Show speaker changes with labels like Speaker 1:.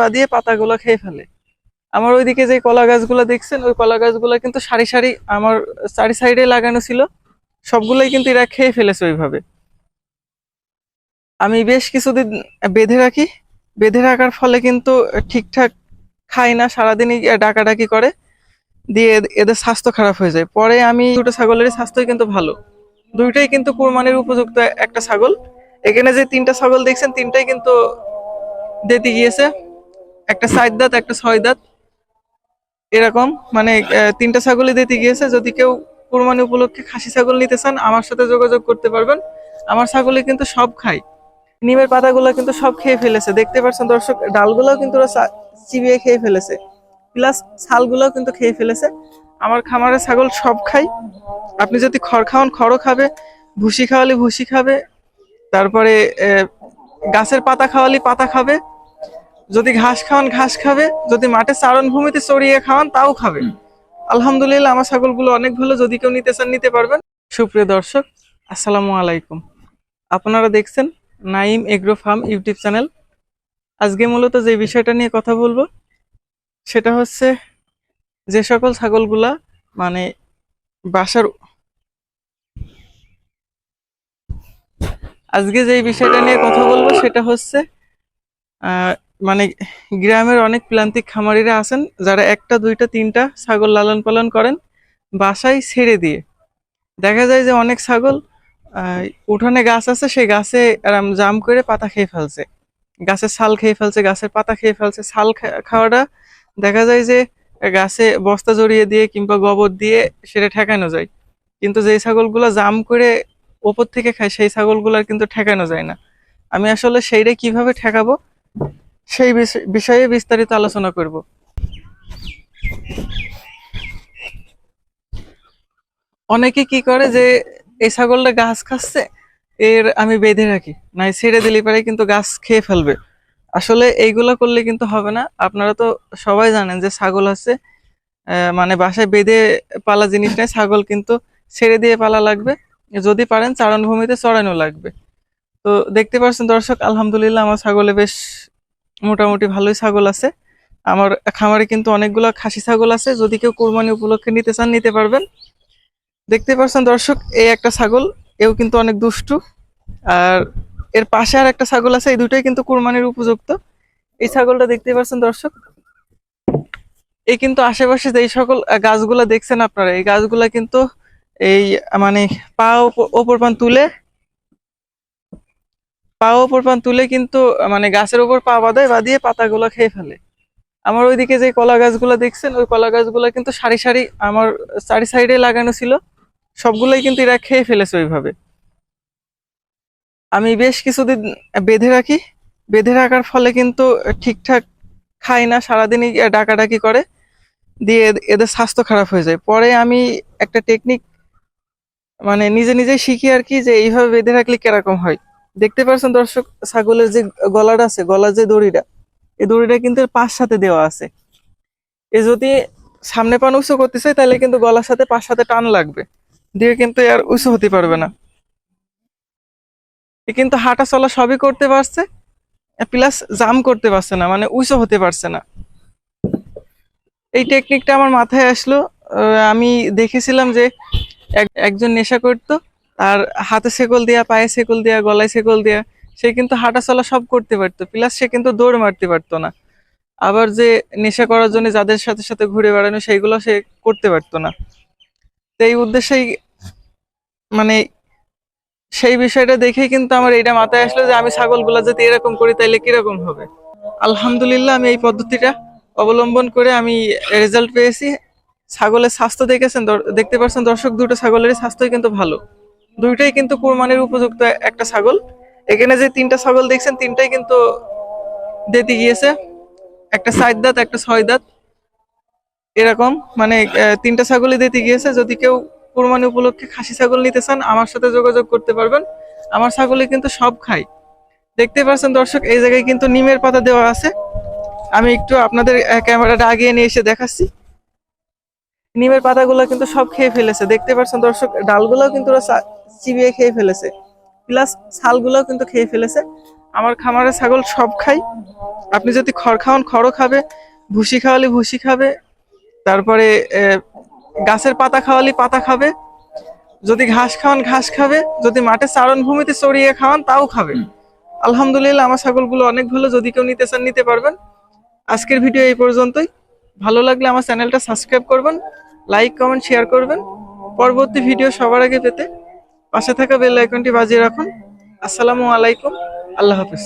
Speaker 1: পা দিয়ে পাতাগুলো খেয়ে ফেলে। আমার ওইদিকে যে কলা গাছগুলো দেখছেন, ওই কলা গাছগুলো কিন্তু সারি সারি আমার চারি সাইডে লাগানো ছিল। সবগুলোই কিন্তু এরা খেয়ে ফেলেছে ওইভাবে। আমি বেশ কিছুদিন বেঁধে রাখি। বেঁধে রাখার ফলে কিন্তু ঠিকঠাক খায় না, সারাদিনই ডাকাডাকি করে। দিয়ে এদের স্বাস্থ্য খারাপ হয়ে যায়। পরে আমি দুটো ছাগলের স্বাস্থ্যই কিন্তু ভালো। দুইটাই কিন্তু কোরবানির উপযুক্ত একটা ছাগল। এখানে যে তিনটা ছাগল দেখছেন, তিনটাই কিন্তু দিতে গিয়েছে। একটা সাত দাঁত, একটা ছয় দাঁত। এরকম মানে তিনটা ছাগলই দিতে গিয়েছে। যদি কেউ কোরবানি উপলক্ষে খাসি ছাগল নিতে চান, আমার সাথে যোগাযোগ করতে পারবেন। আমার ছাগলে কিন্তু সব খায়। নিমের পাতাগুলো কিন্তু সব খেয়ে ফেলেছে। দেখতে পাচ্ছেন দর্শক, ডালগুলোও কিন্তু ওরা চিবিয়ে খেয়ে ফেলেছে। প্লাস ছালগুলোও কিন্তু খেয়ে ফেলেছে। আমার খামারের ছাগল সব খায়। আপনি যদি খড় খাওয়ান, খড়ও খাবে। ভুসি খাওয়ালে ভুসি খাবে। তারপরে গাছের পাতা খাওয়ালে পাতা খাবে। যদি ঘাস খাওয়ান ঘাস খাবে। যদি মাঠে চারণ ভূমিতে চড়িয়ে খাওয়ান তাও খাবে। আলহামদুলিল্লাহ আমার ছাগলগুলো অনেক ভালো। যদি কেউ নিতে চান নিতে পারবেন। সুপ্রিয় দর্শক আসসালামু আলাইকুম। আপনারা দেখছেন Naim agro farm YouTube channel. আজকে মূলত যে বিষয়টা নিয়ে কথা বলব সেটা হচ্ছে যে সকল ছাগলগুলা মানে বাসার আজকে যে বিষয়টা নিয়ে কথা বলব সেটা হচ্ছে আহ, মানে গ্রামের অনেক প্রান্তিক খামারিরা আছেন, যারা একটা, দুইটা, তিনটা ছাগল লালন পালন করেন বাসায় ছেড়ে দিয়ে। দেখা যায় যে অনেক ছাগল উঠোনে গাছ আছে, সেই গাছে জাম করে পাতা খেয়ে ফেলছে। গাছের ছাল খেয়ে ফেলছে, গাছের পাতা খেয়ে ফেলছে। ছাল খাওয়াটা দেখা যায় যে গাছে বস্তা জড়িয়ে দিয়ে কিংবা গোবর দিয়ে সেটা ঠেকানো যায়। কিন্তু যেই ছাগলগুলো জাম করে ওপর থেকে খায়, সেই ছাগলগুলোর কিন্তু ঠেকানো যায় না। আমি আসলে সেইটা কীভাবে ঠেকাবো? সেই বিষ- বিষয়ে বিস্তারিত আলোচনা করব। অনেকে কি করে যে, এই ছাগলটা গাছ খাচ্ছে, এর আমি বেঁধে রাখি। নাই ছেড়ে দিলে পারে কিন্তু গাছ খেয়ে ফেলবে। আসলে এইগুলো করলে কিন্তু হবে না। আপনারা তো সবাই জানেন যে ছাগল আছে মানে বাসায় বেঁধে পালা জিনিস নেই, ছাগল কিন্তু ছেড়ে দিয়ে পালা লাগবে। যদি পারেন, চারণভূমিতে চড়ানো লাগবে। তো দেখতে পাচ্ছেন দর্শক, আলহামদুলিল্লাহ আমার ছাগলে বেশ মোটামুটি ভালোই ছাগল আছে। আমার খামারে কিন্তু অনেকগুলো খাসি ছাগল আছে। যদি কেউ কোরবানি উপলক্ষে নিতে চান, নিতে পারবেন। দেখতে পাচ্ছেন দর্শক, এই একটা ছাগল, এও কিন্তু অনেক দুষ্টু। আর এর পাশে আর একটা ছাগল আছে, এই দুটোই কিন্তু কোরবানির উপযুক্ত। এই ছাগলটা দেখতে পাচ্ছেন দর্শক? এই কিন্তু আশেপাশে যে সকল গাছগুলা দেখছেন আপনারা, এই গাছগুলা কিন্তু এই মানে পা ওপ- ওপর পান তুলে পা ওপর পান তুলে কিন্তু মানে গাছের উপর পা বাঁধায়, বাঁধিয়ে পাতাগুলো খেয়ে ফেলে। আমার ওইদিকে যে কলা গাছগুলো দেখছেন, ওই কলা গাছগুলো কিন্তু সারি সারি আমার চারি সাইডে লাগানো ছিল। সবগুলোই কিন্তু এরা খেয়ে ফেলেছে ওইভাবে। আমি বেশ কিছুদিন বেঁধে রাখি। বেঁধে রাখার ফলে কিন্তু ঠিকঠাক খায় না, সারাদিনই ডাকাডাকি করে, দিয়ে এদের স্বাস্থ্য খারাপ হয়ে যায়। পরে আমি একটা টেকনিক মানে নিজে নিজে শিখি আর কি যে এইভাবে বেঁধে রাখলে কীরকম হয়। দেখতে পাচ্ছেন দর্শক, ছাগলের যে গলাটা আছে, গলার যে দড়িটা, এই দড়িটা কিন্তু পাশ সাথে দেওয়া আছে। এ যদি সামনে পান উঁচু করতে চাই তাহলে কিন্তু গলার সাথে পাশ সাথে টান লাগবে। দিয়ে কিন্তু আর উঁচু হতে পারবে না। এ কিন্তু হাঁটা চলা সবই করতে পারছে প্লাস জাম করতে পারছে না মানে উঁচু হতে পারছে না। এই টেকনিকটা আমার মাথায় আসলো। আমি দেখেছিলাম যে এক- একজন নেশা করতো আর হাতে সেকল দেয়া, পায়ে সেকল দেয়া, গলায় সেকল দেয়া, সে কিন্তু হাঁটা চলা সব করতে পারতো। প্লাস সে কিন্তু দৌড় মারতে পারতো না। আবার যে নেশা করার জন্য যাদের সাথে সাথে ঘুরে বেড়ানো, সেইগুলো সে করতে পারতো না। তো এই উদ্দেশ্যেই মানে সেই বিষয়টা দেখেই কিন্তু আমার এইটা মাথায় আসলো যে আমি ছাগলগুলা যদি এরকম করি তাইলে কীরকম হবে? আলহামদুলিল্লাহ আমি এই পদ্ধতিটা অবলম্বন করে আমি রেজাল্ট পেয়েছি। ছাগলের স্বাস্থ্য দেখেছেন? দেখতে পাচ্ছেন দর্শক, দুটো ছাগলের স্বাস্থ্যই কিন্তু ভালো। দুইটাই কিন্তু কোরবানির উপযুক্ত একটা ছাগল। এখানে যে তিনটা ছাগল দেখছেন, তিনটাই কিন্তু দিতে গিয়েছে। একটা সাত দাঁত, একটা ছয় দাঁত। এরকম মানে তিনটা ছাগলই দিতে গিয়েছে। যদি কেউ কোরবানি উপলক্ষে খাসি ছাগল নিতে চান, আমার সাথে যোগাযোগ করতে পারবেন। আমার ছাগলে কিন্তু সব খায়। দেখতে পাচ্ছেন দর্শক, এই জায়গায় কিন্তু নিমের পাতা দেওয়া আছে। আমি একটু আপনাদের ক্যামেরাটা আগিয়ে নিয়ে এসে দেখাচ্ছি। নিমের পাতাগুলো কিন্তু সব খেয়ে ফেলেছে। দেখতে পাচ্ছেন দর্শক, ডালগুলোও কিন্তু ওরা চিবিয়ে খেয়ে ফেলেছে। প্লাস ছালগুলোও কিন্তু খেয়ে ফেলেছে। আমার খামারে ছাগল সব খাই। আপনি যদি খড় খাওয়ান, খড়ও খাবে, ভুসি খাওয়ালে ভুসি খাবে, তারপরে গাছের পাতা খাওয়ালে পাতা খাবে, যদি ঘাস খাওয়ান, ঘাস খাবে, যদি মাঠে চারণ ভূমিতে চড়িয়ে খাওয়ান, তাও খাবে। আলহামদুলিল্লাহ, আমার ছাগলগুলো অনেক ভালো, যদি কেউ নিতে চান, নিতে পারবেন। আজকের ভিডিও এই পর্যন্তই। ভালো লাগলে আমার চ্যানেলটা সাবস্ক্রাইব করবেন লাইক কমেন্ট শেয়ার করবেন। পরবর্তী ভিডিও সবার আগে পেতে পাশে থাকা বেল আইকনটি বাজিয়ে রাখুন। আসসালামু আলাইকুম, আল্লাহ হাফিজ।